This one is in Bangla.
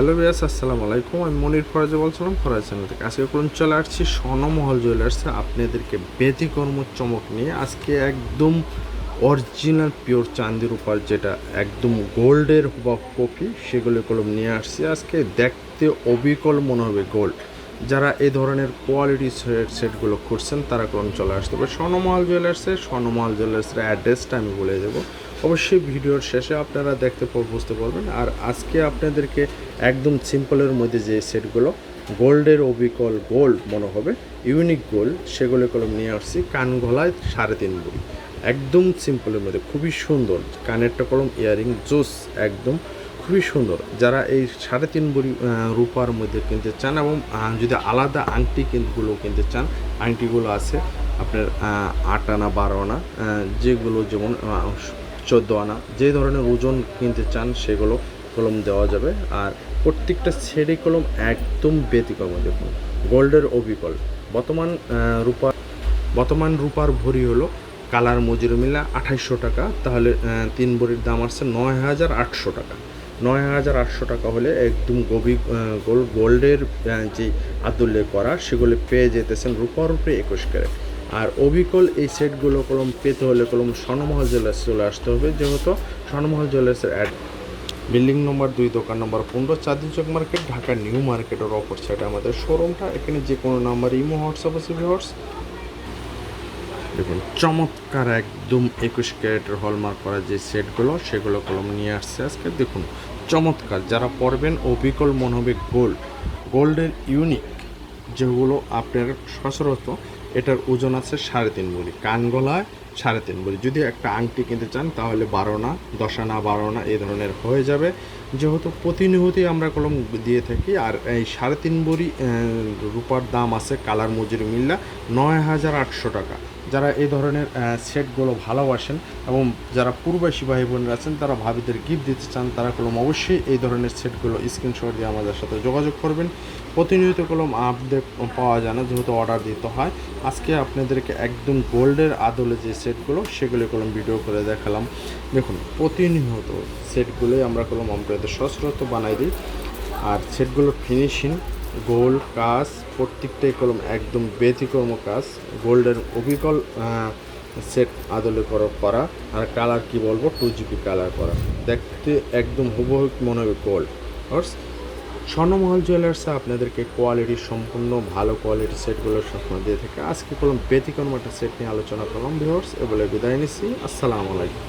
হ্যালো বিয়াস আসসালামু আলাইকুম। আমি মনির ফরাজে বলছিলাম, ফরাজ চ্যানেল থেকে। আজকে কোন চলে আসছি স্বর্ণমহল জুয়েলার্সে আপনাদেরকে ব্যতিকর্ম চমক নিয়ে আজকে একদম অরিজিনাল পিওর চান্দির উপর যেটা একদম গোল্ডের বা কপি সেগুলো কলম নিয়ে আসছি। আজকে দেখতে অবিকল মনে হবে গোল্ড যারা এই ধরনের কোয়ালিটি সেটগুলো খুঁজছেন, তারা কলম চলে আসতে পারে? স্বর্ণমহল জুয়েলার্সে স্বর্ণমহল জুয়েলার্সের অ্যাড্রেসটা আমি বলে দেবো। অবশ্যই ভিডিওর শেষে আপনারা দেখতে বুঝতে পারবেন। আর আজকে আপনাদেরকে একদম সিম্পলের মধ্যে যে সেটগুলো গোল্ডের অবিকল গোল্ড মনে হবে ইউনিক গোল্ড সেগুলো কলম নিয়ে আসছি। কান গলায় সাড়ে তিন বুড়ি একদম সিম্পলের মধ্যে, খুবই সুন্দর। কানেরটা কলম ইয়ারিং জুস, একদম খুবই সুন্দর। যারা এই সাড়ে তিন বড়ি রূপার মধ্যে কিনতে চান এবং যদি আলাদা আংটি কিনগুলো কিনতে চান আংটিগুলো আছে আপনার আট আনা বারো আনা যেগুলো যেমন চোদ্দ আনা যে ধরনের ওজন কিনতে চান সেগুলো কলম দেওয়া যাবে। আর প্রত্যেকটা ছেড়ে কলম একদম ব্যতিক্রম দেখুন গোল্ডের অবিকল। বর্তমান আহ, রূপা বর্তমান রূপার ভরি হলো কালার মজুরি মিলা আঠাইশশো টাকা তাহলে তিন ভরির দাম আসছে নয় হাজার আটশো টাকা। নয় হাজার আটশো টাকা হলে একদম গভীর গোল্ড গোল্ডের যে আদলে করা, সেগুলো পেয়ে যেতেছেন রূপার উপরে একুশ ক্যারেট। আর অবিকল এই সেটগুলো কলম পেতে হলে কলম স্বর্ণমহল জুয়েলার্স চলে আসতে হবে, যেহেতু স্বর্ণমহল জুয়েলার্সের অ্যাড বিল্ডিং নম্বর দুই, দোকান নম্বর পনেরো, চাঁদনি চক মার্কেট ঢাকা নিউ মার্কেটের অপর সাইডে আমাদের শোরুমটা এখানে যে কোনো নাম্বার ইমো, হোয়াটসঅ্যাপ আছে ভিওর্স দেখুন, চমৎকার একদম একুশ ক্যারেটের হলমার্ক করা যে সেটগুলো, সেগুলো কলম নিয়ে আসছে আজকে। দেখুন, চমৎকার। যারা পড়বেন অবিকল মনে হবে গোল্ড গোল্ডের ইউনিক যেগুলো আপনার সচরাচর এটার ওজন আছে সাড়ে তিন বড়ি কানগলায় সাড়ে তিন বড়ি যদি একটা আংটি কিনতে চান, তাহলে বারো না দশ আনা, বারো না এই ধরনের হয়ে যাবে। যেহেতু প্রতিনিয়তই আমরা কলম দিয়ে থাকি, আর এই সাড়ে তিন বড়ি রূপার দাম আছে কালার মজুরি মিল্লা নয় হাজার আটশো টাকা। যারা এই ধরনের সেটগুলো ভালোবাসেন এবং যারা পূর্বাসী ভাই বোনেরা আছেন, তারা ভাবিদের গিফট দিতে চান, তারা কলম অবশ্যই এই ধরনের সেটগুলো স্ক্রিনশট দিয়ে আমাদের সাথে যোগাযোগ করবেন। প্রতিনিয়ত কলম আপডেট পাওয়া যায় না, যেহেতু অর্ডার দিতে হয়। আজকে আপনাদেরকে একদম গোল্ডের আদলে যে সেটগুলো, সেগুলো কলম ভিডিও করে দেখালাম। দেখুন, প্রতিনিয়ত সেটগুলোই আমরা কলম আপনাদের সচরাচর বানাই দিই। আর সেটগুলোর ফিনিশিং গোল্ড কাজ প্রত্যেকটাই কলম একদম ব্যতিক্রম কাজ। গোল্ডের অবিকল সেট আদলে করা আর কালার কি বলব? টু জিবি কালার করা। দেখতে একদম হুবহু মনে হবে গোল্ড স্বর্ণমহল জুয়েলার্স আপনাদেরকে কোয়ালিটি সম্পূর্ণ ভালো কোয়ালিটির সেটগুলোর স্বপ্ন দিয়ে থাকে। আজকে কোনো ব্যতিক্রম একটা সেট নিয়ে আলোচনা করলাম ভিউর্স এ বলে বিদায় নিচ্ছি। আসসালামু আলাইকুম।